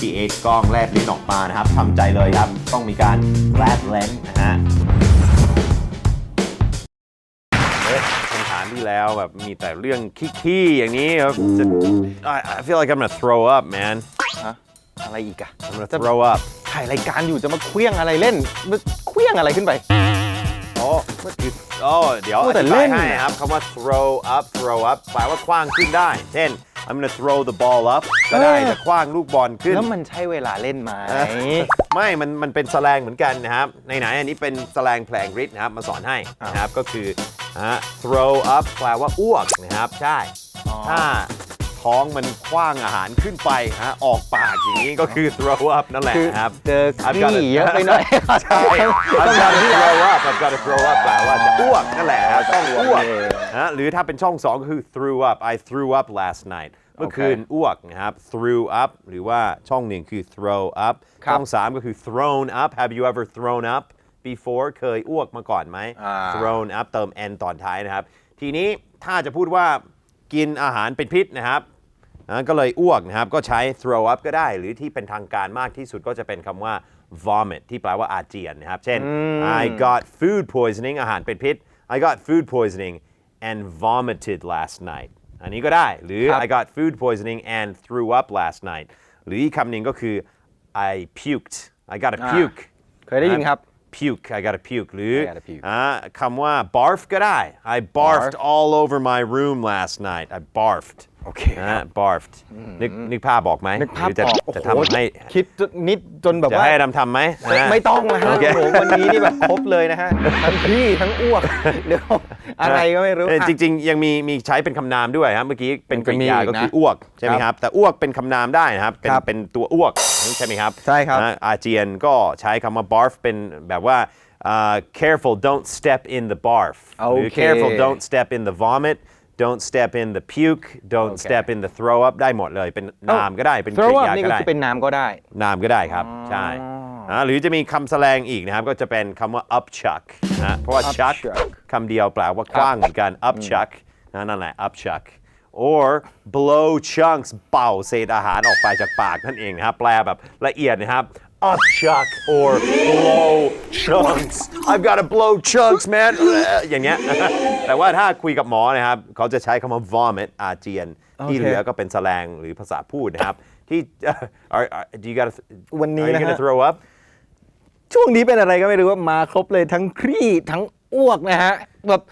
PH กล้องแลบลิ้นออกมานะครับทำใจเลยครับ ต้องมีการแลบเลนนะฮะเอ๊ะคำถามที่แล้วแบบมีแต่เรื่องขี้ๆอย่างนี้ครับจะ I, I feel like I'm gonna throw up man ฮะอะไรอีกอะ I'm gonna throw up ถ่ายรายการอยู่จะมาเคลี้ยงอะไรเล่นมาเคลี้ยงอะไรขึ้นไป อ๋อคืออ๋อเดี๋ยวพูอดแต่ธิเล่บายนให้นะครับคำว่า throw up throw up แปลว่าคว้างขึ้นได้ เช่น I'm gonna throw the ball up ก็ได้เออจะคว้างลูกบอลขึ้น แล้วมันใช่เวลาเล่นไหม ไม่ มัน มันเป็นแสลงเหมือนกันนะครับ ในไหนๆอันนี้เป็นแสลงแผลงฤทธิ์นะครับ มาสอนให้นะครับ ก็คือนะฮะ throw up แปลว่าอ้วกนะครับ ใช่อ๋อถ้า ท้องมันคว้างอาหารขึ้นไปฮะออกปากอย่างนี้ก็คือ throw up นั่นแหละคือนะครับ เจอ I've ขี้ got to- เยอะไปหน่อย ใช่ I've got to throw up I've got to throw up แปลว่าจะอ้วกนั่นแหละครับต้องอ้วกนะหรือถ้าเป็นช่อง2ก็คือ threw up I threw up last night เมื่อคืนอ้วกนะครับ threw up หรือว่าช่องหนึ่งคือ throw up ครับช่อง3ก็คือ thrown up Have you ever thrown up before เคยอ้วกมาก่อนไหม อ่า thrown up เติม n ตอนท้ายนะครับ ทีนี้ถ้าจะพูดว่ากินอาหารเป็นพิษนะครับ นะก็เลยอ้วกนะครับ ก็ใช้ throw up ก็ได้ หรือที่เป็นทางการมากที่สุดก็จะเป็นคำว่า vomit ที่แปลว่าอาเจียนนะครับ เช่น I got food poisoning อาหารเป็นพิษ I got food poisoning and vomited last night อันนี้ก็ได้ หรือครับ I got food poisoning and threw up last night หรืออีกคำหนึ่งก็คือ I puked I got a อ่า puke เคยได้ยินครับ puke I got a puke หรือ I gotta puke อ่าคำว่า barf ก็ได้ I barfed Barf all over my room last night I barfed โอเคนะฮะ barfed นึกนึกภาพบอกไหมนึกภาพหรือจะออกโอ้จะโหทำให้คิดจนนิดจนแบบจะว่า ให้ทำทำไหมไม่นะไม่ต้องนะฮะโอเค โอ้โหวันนี้นี่แบบครบเลยนะฮะ ทั้งพี่ทั้งอ้วกเดี๋ยวอะไรก็ไม่รู้เอออะ จริง ๆ ยังมีมีใช้เป็นคำนามด้วยครับเมื่อกี้เป็นกริยามันก็มีอีกก็คือนะอ้วกใช่ไหมคครัรับบแต่อ้วกเป็นคำนามได้นะครับเป็นครับเป็นตัวอ้วกใช่ไหมครับใช่ครับ นะอาเจียนก็ใช้คำว่า barf เป็นแบบว่าอ่า careful don't step in the barf หรือโอเค careful don't step in the vomit don't step in the puke don't โอเค step in the throw up ได้หมดเลยเป็นนามก็ได้เป็นก throw ริ up ยานี่ก็ก็ได้ คือเป็นน้ำก็ได้ นามก็ได้ครับ ใช่อ่าหรือจะมีคำแสลงอีกนะครับ ก็จะเป็นคำว่า up chuck นะเพราะว่า chuck Upchuck คำเดียวแปลว่าคว้างเหมือนกัน up chuck นะนั่นแหละ up chuck or blow chunks เป่าเศษอาหารออกไปจากปากนั่นเองนะครับ แปลแบบละเอียดนะครับ up chuck or blow chunks I've got to blow chunks man อย่างเงี้ย แต่ว่าถ้าคุยกับหมอนะครับ เขาจะใช้คำว่า vomit อาเจียน ที่โอเคเหลือก็เป็นแสลงหรือภาษาพูดนะครับ ที่ are, are, do you gotta วันนี้ Are you นะฮะ gonna throw up ช่วงนี้เป็นอะไรก็ไม่รู้ว่ามาครบเลยทั้งครี่ทั้งอ้วกนะฮะแบบ